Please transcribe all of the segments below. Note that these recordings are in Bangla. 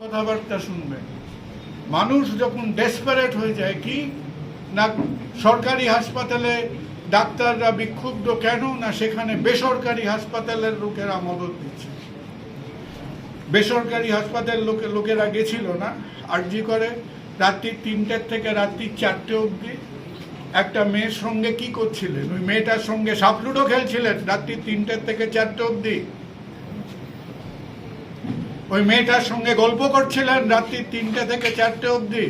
কথাবার্তা শুনবেন মানুষ যখন ডেসপারেট হয়ে যায়, কি? না সরকারি হাসপাতালে ডাক্তাররা বিক্ষুব্ধ কেন? না সেখানে বেসরকারি হাসপাতালের লোকেরা মদত দিচ্ছে। বেসরকারি হাসপাতাল লোকে লোকেরা গেছিল না, আরজি করে। রাত্রি তিনটের থেকে রাত্রি চারটে অবধি। একটা মেয়ের সঙ্গে কি করছিলেন? ওই মেয়েটার সঙ্গে সাপলুডো খেলছিলেন রাত্রি তিনটের থেকে চারটে অবধি। ওই মেয়েটার সঙ্গে গল্প করছিলেন রাত্রি তিনটে থেকে চারটে অবধি।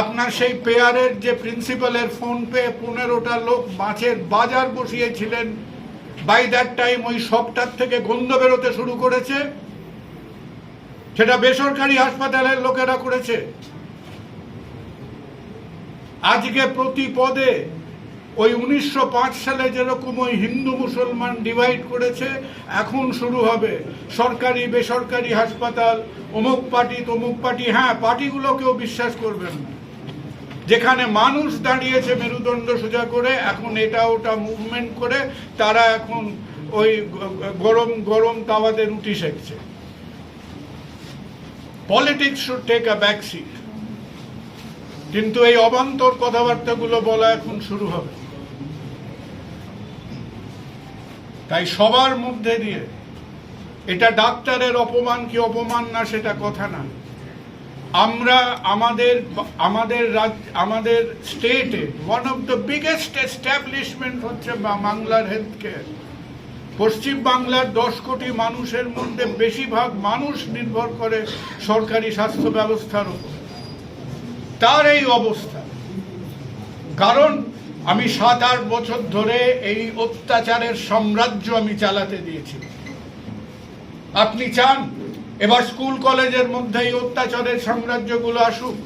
আপনার সেই পেয়ারের যে প্রিন্সিপালের ফোন পে পনেরোটা লোক মাছের বাজার বসিয়েছিলেন। বাই দ্যাট টাইম ওই সবটার থেকে গন্ধ বেরোতে শুরু করেছে। সেটা বেসরকারি হাসপাতালের লোকেরা করেছে। আজকে প্রতি পদে ওই উনিশশো পাঁচ সালে যেরকম ওই হিন্দু মুসলমান ডিভাইড করেছে, এখন শুরু হবে। সরকারি, বেসরকারি হাসপাতাল, অমুক পার্টি, তমুক পার্টি হ্যাঁ পার্টিগুলোকেও বিশ্বাস করবেন। না যেখানে মানুষ দাঁড়িয়েছে মেরুদণ্ড সোজা করে, এখন এটা ওটা মুভমেন্ট করে, তারা এখন ওই গরম গরম তাওয়াতে রুটি সেকছে। Politics should take a back seat কিন্তু এই অবান্তর কথাবার্তাগুলো বলা এখন শুরু হবে। তাই সবার মধ্যে দিয়ে, এটা ডাক্তারের অপমান কি অপমান না সেটা কথা না। আমরা আমাদের আমাদের রাজ্য আমাদের স্টেটে one of the biggest establishment হচ্ছে বাংলার হেলথ কেয়ার পশ্চিম বাংলার দশ কোটি মানুষের মধ্যে বেশিরভাগ মানুষ নির্ভর করে সরকারি স্বাস্থ্য ব্যবস্থার উপর। তার এই অবস্থা। কারণ আমি সাত আট বছর ধরে এই অত্যাচারের সাম্রাজ্য আমি চালাতে দিয়েছি। আপনি চান এবার স্কুল কলেজের মধ্যে এই অত্যাচারের সাম্রাজ্যগুলো আসুক?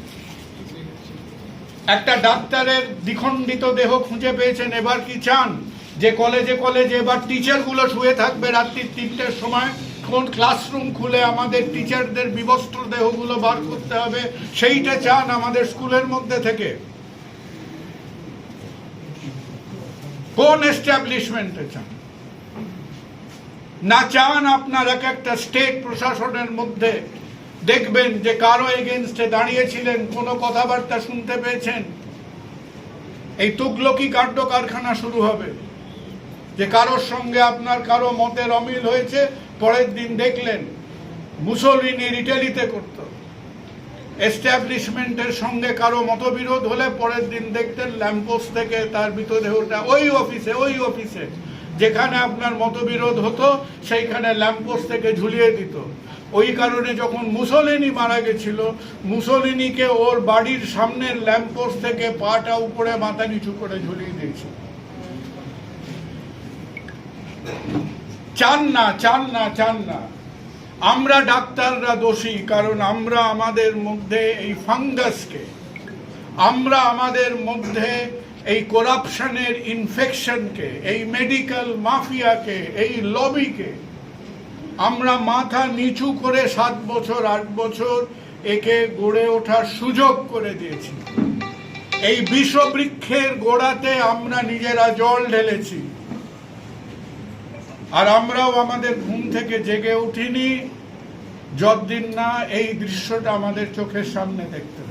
একটা ডাক্তারের দ্বিখণ্ডিত দেহ খুঁজে পেয়েছেন, এবার কি চান? যে কলেজে কলেজে এবার টিচারগুলো শুয়ে থাকবে রাত্রি তিনটের সময়, কোন ক্লাসরুম খুলে আমাদের টিচারদের বিবস্ত্র দেহগুলো বার করতে হবে, সেইটা চান আমাদের স্কুলের মধ্যে থেকে। কোন এস্টাবলিশমেন্টে চান। না চান আপনার এক একটা স্টেট প্রশাসনের মধ্যে। দেখবেন যে কারও এগেনস্টে দাঁড়িয়েছিলেন, কোনো কথাবার্তা শুনতে পেয়েছেন। এই তুগলকি কাণ্ড কারখানা শুরু হবে। যে কারোর সঙ্গে আপনার কারও মতের অমিল হয়েছে, পরের দিন দেখলেন মুসলিনি ইটালিতে করত। এস্টাবলিশমেন্টের সঙ্গে কারও মতবিরোধ হলে পরের দিন দেখতেন ল্যাম্পোস্ট থেকে তার মৃতদেহটা ওই অফিসে ওই অফিসে। যেখানে আপনার মতবিরোধ হতো, সেইখানে ল্যাম্পোস্ট থেকে ঝুলিয়ে দিত। ওই কারণে যখন মুসলিনি মারা গেছিল, মুসলিনিকে ওর বাড়ির সামনের ল্যাম্পোস্ট থেকে পাটা উপরে মাথা নিচু করে ঝুলিয়ে দিয়েছিল চান না চান না চান না। আমরা ডাক্তাররা দোষী, কারণ আমরা আমাদের মধ্যে এই ফাঙ্গাসকে, আমরা আমাদের মধ্যে এই করাপশনের ইনফেকশনকে, এই মেডিকেল মাফিয়াকে, এই লবিকে, আমরা মাথা নিচু করে সাত বছর, আট বছর একে গড়ে ওঠার সুযোগ করে দিয়েছি। এই বিষবৃক্ষের গোড়াতে আমরা নিজেরা জল ঢেলেছি। আর আমরাও আমাদের ঘুম থেকে জেগে উঠিনি। যতদিন না এই দৃশ্যটা আমাদের চোখের সামনে দেখতে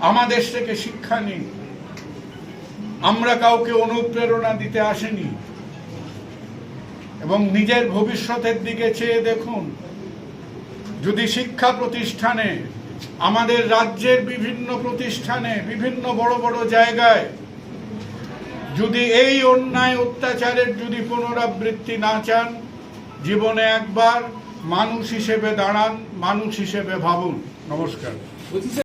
আমাদের থেকে শিক্ষা নেই। আমরা কাউকে অনুপ্রেরণা দিতে আসেনি। এবং নিজের ভবিষ্যতের দিকে চেয়ে দেখুন, যদি শিক্ষা প্রতিষ্ঠানে, আমাদের রাজ্যের বিভিন্ন প্রতিষ্ঠানে, বিভিন্ন বড় বড় জায়গায় যদি এই অন্যায় অত্যাচারের যদি পুনরাবৃত্তি না চান, জীবনে একবার মানুষ হিসেবে দাঁড়ান, মানুষ হিসেবে ভাবুন। নমস্কার।